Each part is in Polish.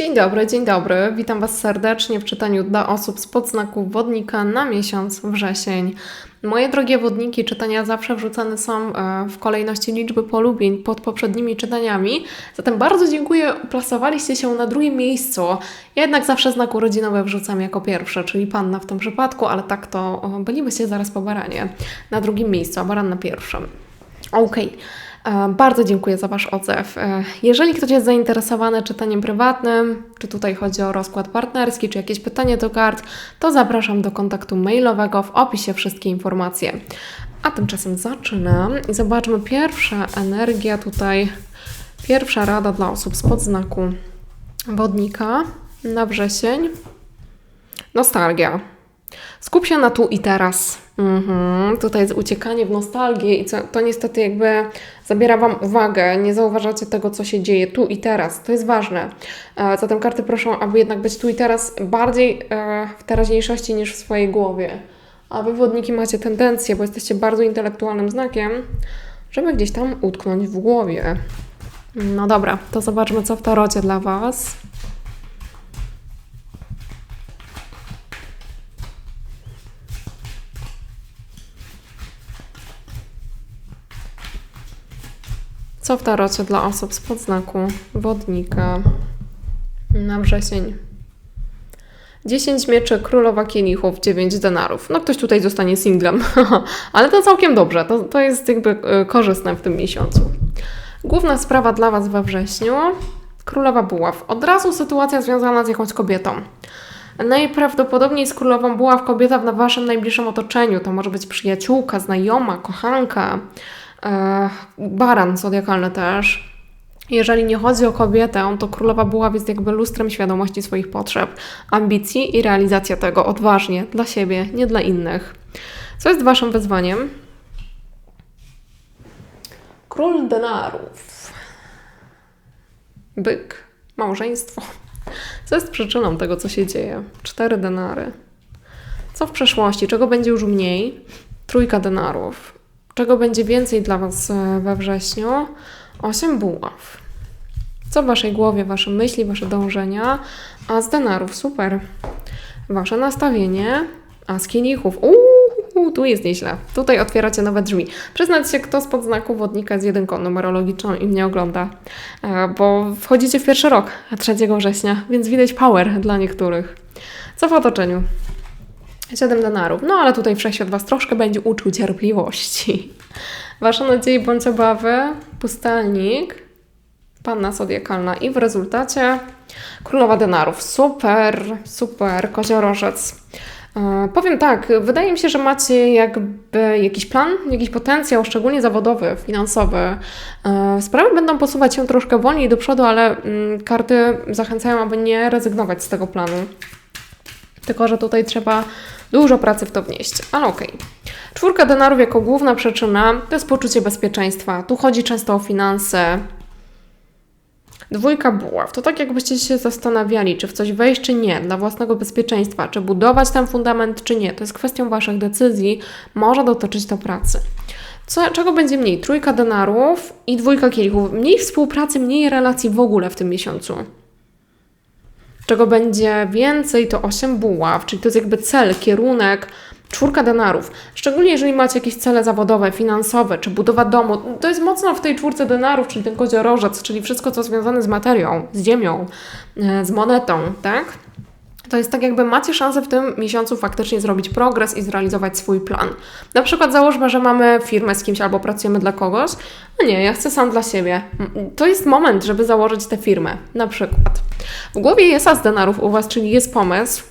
Dzień dobry, dzień dobry. Witam Was serdecznie w czytaniu dla osób z podznaku wodnika na miesiąc wrzesień. Moje drogie wodniki, czytania zawsze wrzucane są e, w kolejności liczby polubień pod poprzednimi czytaniami. Zatem bardzo dziękuję, plasowaliście się na drugim miejscu. Ja jednak zawsze znak urodzinowy wrzucam jako pierwsze, czyli panna w tym przypadku, ale tak to o, bylibyście zaraz po baranie. Na drugim miejscu, a baran na pierwszym. Okej. E, Bardzo dziękuję za Wasz odzew. E, Jeżeli ktoś jest zainteresowany czytaniem prywatnym, czy tutaj chodzi o rozkład partnerski, czy jakieś pytanie do kart, to zapraszam do kontaktu mailowego w opisie wszystkie informacje. A tymczasem zaczynam i zobaczmy pierwsza energia tutaj, pierwsza rada dla osób z podznaku wodnika na wrzesień. Nostalgia. Skup się na tu i teraz. Mhm. Tutaj jest uciekanie w nostalgię i co, to niestety jakby zabiera Wam uwagę. Nie zauważacie tego, co się dzieje tu i teraz. To jest ważne. E, Zatem karty proszą, aby jednak być tu i teraz bardziej e, w teraźniejszości niż w swojej głowie. A Wy wodniki macie tendencję, bo jesteście bardzo intelektualnym znakiem, żeby gdzieś tam utknąć w głowie. No dobra, to zobaczmy, co w tarocie dla Was. Co w tarocie dla osób z podznaku wodnika na wrzesień? 10 mieczy, królowa kielichów, 9 denarów. No ktoś tutaj zostanie singlem, ale to całkiem dobrze. To, to jest jakby e, korzystne w tym miesiącu. Główna sprawa dla Was we wrześniu. Królowa buław. Od razu sytuacja związana z jakąś kobietą. Najprawdopodobniej z królową buław kobieta w Waszym najbliższym otoczeniu. To może być przyjaciółka, znajoma, kochanka, baran zodiakalny też. Jeżeli nie chodzi o kobietę, to królowa buław jest jakby lustrem świadomości swoich potrzeb, ambicji i realizacja tego odważnie dla siebie, nie dla innych. Co jest Waszym wyzwaniem? Król denarów. Byk. Małżeństwo. Co jest przyczyną tego, co się dzieje? Cztery denary. Co w przeszłości? Czego będzie już mniej? Trójka denarów. Czego będzie więcej dla Was e, we wrześniu? Osiem buław. Co w Waszej głowie, Wasze myśli, Wasze dążenia? A z denarów, super. Wasze nastawienie, a z kielichów, uuu, tu jest nieźle. Tutaj otwieracie nowe drzwi. Przyznać się, kto spod znaku wodnika z jedynką numerologiczną i mnie ogląda, e, bo wchodzicie w pierwszy rok, 3 września, więc widać power dla niektórych. Co w otoczeniu? Siedem denarów. No ale tutaj wszechświat Was troszkę będzie uczył cierpliwości. Wasze nadzieje bądź obawy, pustelnik, panna zodiakalna i w rezultacie królowa denarów. Super, super, koziorożec. E, powiem tak, wydaje mi się, że macie jakby jakiś plan, jakiś potencjał, szczególnie zawodowy, finansowy. E, sprawy będą posuwać się troszkę wolniej do przodu, ale mm, karty zachęcają, aby nie rezygnować z tego planu. Tylko, że tutaj trzeba dużo pracy w to wnieść, ale okej. Czwórka denarów jako główna przyczyna to jest poczucie bezpieczeństwa. Tu chodzi często o finanse. Dwójka buław to tak, jakbyście się zastanawiali, czy w coś wejść, czy nie, dla własnego bezpieczeństwa, czy budować ten fundament, czy nie. To jest kwestią Waszych decyzji, może dotyczyć to pracy. Co, czego będzie mniej? Trójka denarów i dwójka kielichów. Mniej współpracy, mniej relacji w ogóle w tym miesiącu czego będzie więcej, to 8 buław, czyli to jest jakby cel, kierunek, czwórka denarów. Szczególnie jeżeli macie jakieś cele zawodowe, finansowe, czy budowa domu, to jest mocno w tej czwórce denarów, czyli ten koziorożec, czyli wszystko, co związane z materią, z ziemią, e, z monetą, tak? To jest tak, jakby macie szansę w tym miesiącu faktycznie zrobić progres i zrealizować swój plan. Na przykład załóżmy, że mamy firmę z kimś albo pracujemy dla kogoś. No nie, ja chcę sam dla siebie. To jest moment, żeby założyć tę firmę. Na przykład. W głowie jest as denarów u Was, czyli jest pomysł.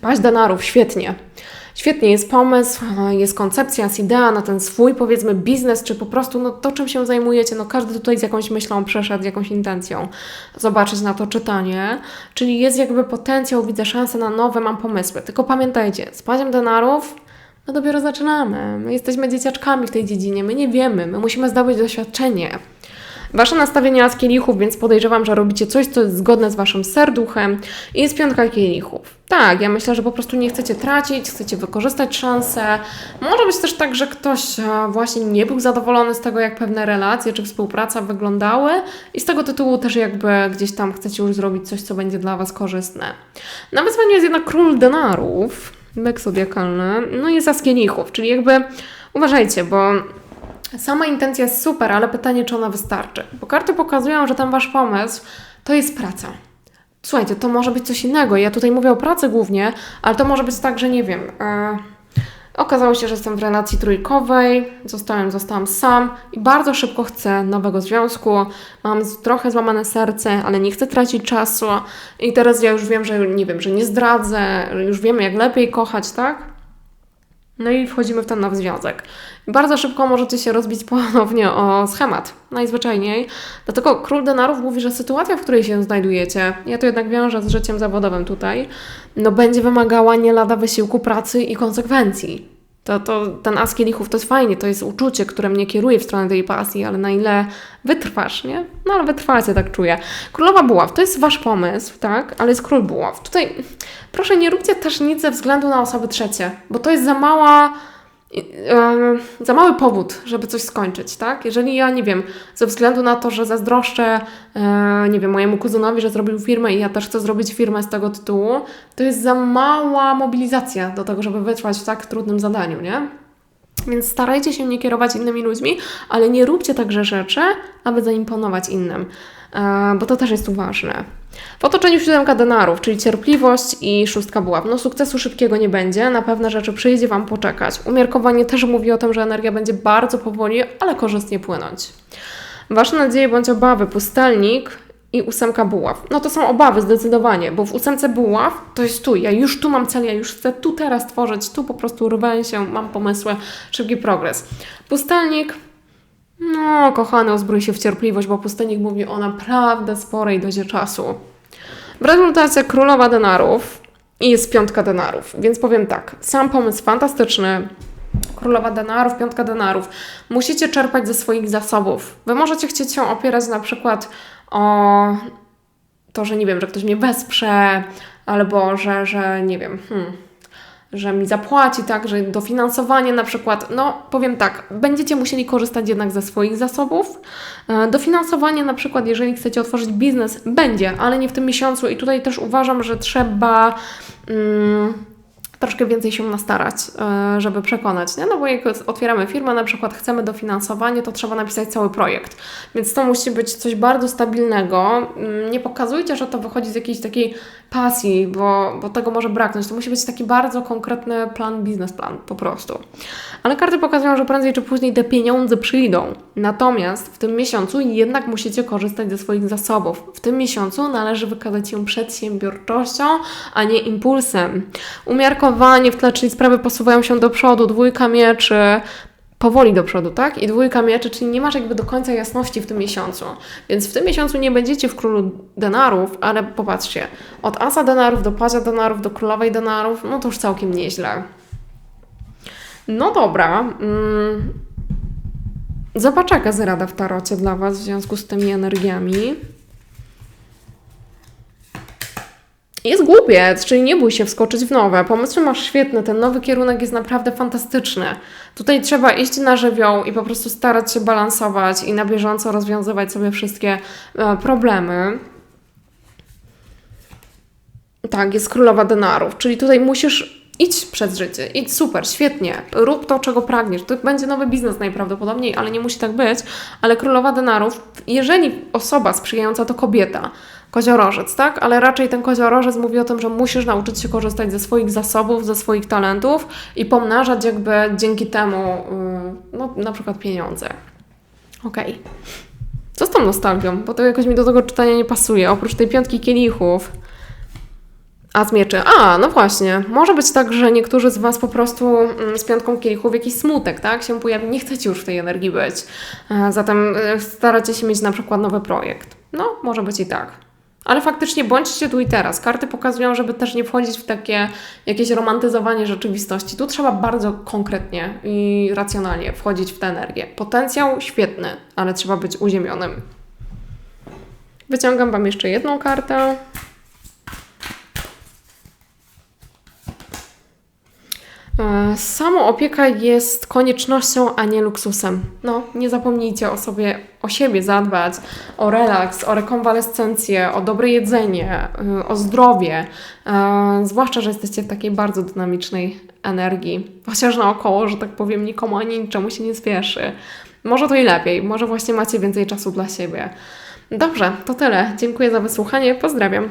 Paść denarów, świetnie. Świetnie, jest pomysł, jest koncepcja, jest idea na ten swój, powiedzmy, biznes, czy po prostu no, to, czym się zajmujecie. No, każdy tutaj z jakąś myślą przeszedł, z jakąś intencją zobaczyć na to czytanie. Czyli jest jakby potencjał, widzę szansę na nowe, mam pomysły. Tylko pamiętajcie, z paziem denarów no dopiero zaczynamy. My jesteśmy dzieciaczkami w tej dziedzinie, my nie wiemy, my musimy zdobyć doświadczenie. Wasze nastawienie z kielichów, więc podejrzewam, że robicie coś, co jest zgodne z waszym serduchem. I jest piątka kielichów. Tak, ja myślę, że po prostu nie chcecie tracić, chcecie wykorzystać szansę. Może być też tak, że ktoś e, właśnie nie był zadowolony z tego, jak pewne relacje czy współpraca wyglądały i z tego tytułu też jakby gdzieś tam chcecie już zrobić coś, co będzie dla Was korzystne. Na wyzwaniu jest jednak król denarów, zodiakalny, no i za kielichów, czyli jakby uważajcie, bo sama intencja jest super, ale pytanie, czy ona wystarczy. Bo karty pokazują, że ten Wasz pomysł to jest praca. Słuchajcie, to może być coś innego. Ja tutaj mówię o pracy głównie, ale to może być tak, że nie wiem. E, okazało się, że jestem w relacji trójkowej, zostałem, zostałam sam i bardzo szybko chcę nowego związku. Mam trochę złamane serce, ale nie chcę tracić czasu. I teraz ja już wiem, że nie wiem, że nie zdradzę, już wiemy, jak lepiej kochać, tak? No i wchodzimy w ten nowy związek. Bardzo szybko możecie się rozbić ponownie o schemat, najzwyczajniej. Dlatego król denarów mówi, że sytuacja, w której się znajdujecie, ja to jednak wiążę z życiem zawodowym tutaj, no będzie wymagała nie lada wysiłku pracy i konsekwencji. To, to ten as kielichów to jest fajnie, to jest uczucie, które mnie kieruje w stronę tej pasji, ale na ile wytrwasz, nie? No ale wytrwacie, tak czuję. Królowa Buław, to jest Wasz pomysł, tak? Ale jest Król Buław. Tutaj proszę nie róbcie też nic ze względu na osoby trzecie, bo to jest za mała za mały powód, żeby coś skończyć, tak? Jeżeli ja, nie wiem, ze względu na to, że zazdroszczę, e, nie wiem, mojemu kuzynowi, że zrobił firmę i ja też chcę zrobić firmę z tego tytułu, to jest za mała mobilizacja do tego, żeby wytrwać w tak trudnym zadaniu, nie? Więc starajcie się nie kierować innymi ludźmi, ale nie róbcie także rzeczy, aby zaimponować innym, e, bo to też jest tu ważne. W otoczeniu siódemka denarów, czyli cierpliwość i szóstka buław. No sukcesu szybkiego nie będzie, na pewne rzeczy przyjdzie Wam poczekać. Umiarkowanie też mówi o tym, że energia będzie bardzo powoli, ale korzystnie płynąć. Wasze nadzieje bądź obawy, pustelnik i ósemka buław. No to są obawy zdecydowanie, bo w ósemce buław to jest tu, ja już tu mam cel, ja już chcę tu teraz tworzyć, tu po prostu rwę się, mam pomysły, szybki progres. Pustelnik no, kochany, uzbrój się w cierpliwość, bo pustelnik mówi o naprawdę sporej dozie czasu. W rezultacie królowa denarów i jest piątka denarów, więc powiem tak, sam pomysł fantastyczny, królowa denarów, piątka denarów. Musicie czerpać ze swoich zasobów. Wy możecie chcieć się opierać na przykład o to, że nie wiem, że ktoś mnie wesprze, albo że, że nie wiem, hmm, że mi zapłaci, tak, że dofinansowanie na przykład, no powiem tak, będziecie musieli korzystać jednak ze swoich zasobów. E, dofinansowanie na przykład, jeżeli chcecie otworzyć biznes, będzie, ale nie w tym miesiącu i tutaj też uważam, że trzeba. Mm, troszkę więcej się nastarać, e, żeby przekonać. Nie? No bo jak otwieramy firmę, na przykład chcemy dofinansowanie, to trzeba napisać cały projekt. Więc to musi być coś bardzo stabilnego. Mm, nie pokazujcie, że to wychodzi z jakiejś takiej pasji, bo, bo tego może braknąć. To musi być taki bardzo konkretny plan, biznesplan po prostu. Ale karty pokazują, że prędzej czy później te pieniądze przyjdą. Natomiast w tym miesiącu jednak musicie korzystać ze swoich zasobów. W tym miesiącu należy wykazać się przedsiębiorczością, a nie impulsem. Umiarkowanie w tle, czyli sprawy posuwają się do przodu, dwójka mieczy, powoli do przodu, tak? I dwójka mieczy, czyli nie masz jakby do końca jasności w tym miesiącu. Więc w tym miesiącu nie będziecie w królu denarów, ale popatrzcie, od asa denarów do pazia denarów, do królowej denarów, no to już całkiem nieźle. No dobra. Mm. Zobacz, jaka jest rada w tarocie dla Was w związku z tymi energiami. Jest głupiec, czyli nie bój się wskoczyć w nowe. Pomysły masz świetne, ten nowy kierunek jest naprawdę fantastyczny. Tutaj trzeba iść na żywioł i po prostu starać się balansować i na bieżąco rozwiązywać sobie wszystkie e, problemy. Tak, jest królowa denarów, czyli tutaj musisz Idź przez życie, idź super, świetnie, rób to, czego pragniesz. To będzie nowy biznes najprawdopodobniej, ale nie musi tak być. Ale królowa denarów, jeżeli osoba sprzyjająca to kobieta, koziorożec, tak? Ale raczej ten koziorożec mówi o tym, że musisz nauczyć się korzystać ze swoich zasobów, ze swoich talentów i pomnażać jakby dzięki temu, yy, no na przykład pieniądze. Okej. Okay. Co z tą nostalgią? Bo to jakoś mi do tego czytania nie pasuje. Oprócz tej piątki kielichów, a z mieczy. A, no właśnie. Może być tak, że niektórzy z Was po prostu mm, z piątką kielichów jakiś smutek, tak? Się pojawi. Nie chcecie już w tej energii być. E, zatem e, staracie się mieć na przykład nowy projekt. No, może być i tak. Ale faktycznie bądźcie tu i teraz. Karty pokazują, żeby też nie wchodzić w takie jakieś romantyzowanie rzeczywistości. Tu trzeba bardzo konkretnie i racjonalnie wchodzić w tę energię. Potencjał świetny, ale trzeba być uziemionym. Wyciągam Wam jeszcze jedną kartę. Samoopieka jest koniecznością, a nie luksusem. No, nie zapomnijcie o sobie, o siebie zadbać, o relaks, o rekonwalescencję, o dobre jedzenie, y, o zdrowie. E, Zwłaszcza, że jesteście w takiej bardzo dynamicznej energii. Chociaż naokoło, że tak powiem, nikomu ani niczemu się nie spieszy. Może to i lepiej, może właśnie macie więcej czasu dla siebie. Dobrze, to tyle. Dziękuję za wysłuchanie. Pozdrawiam.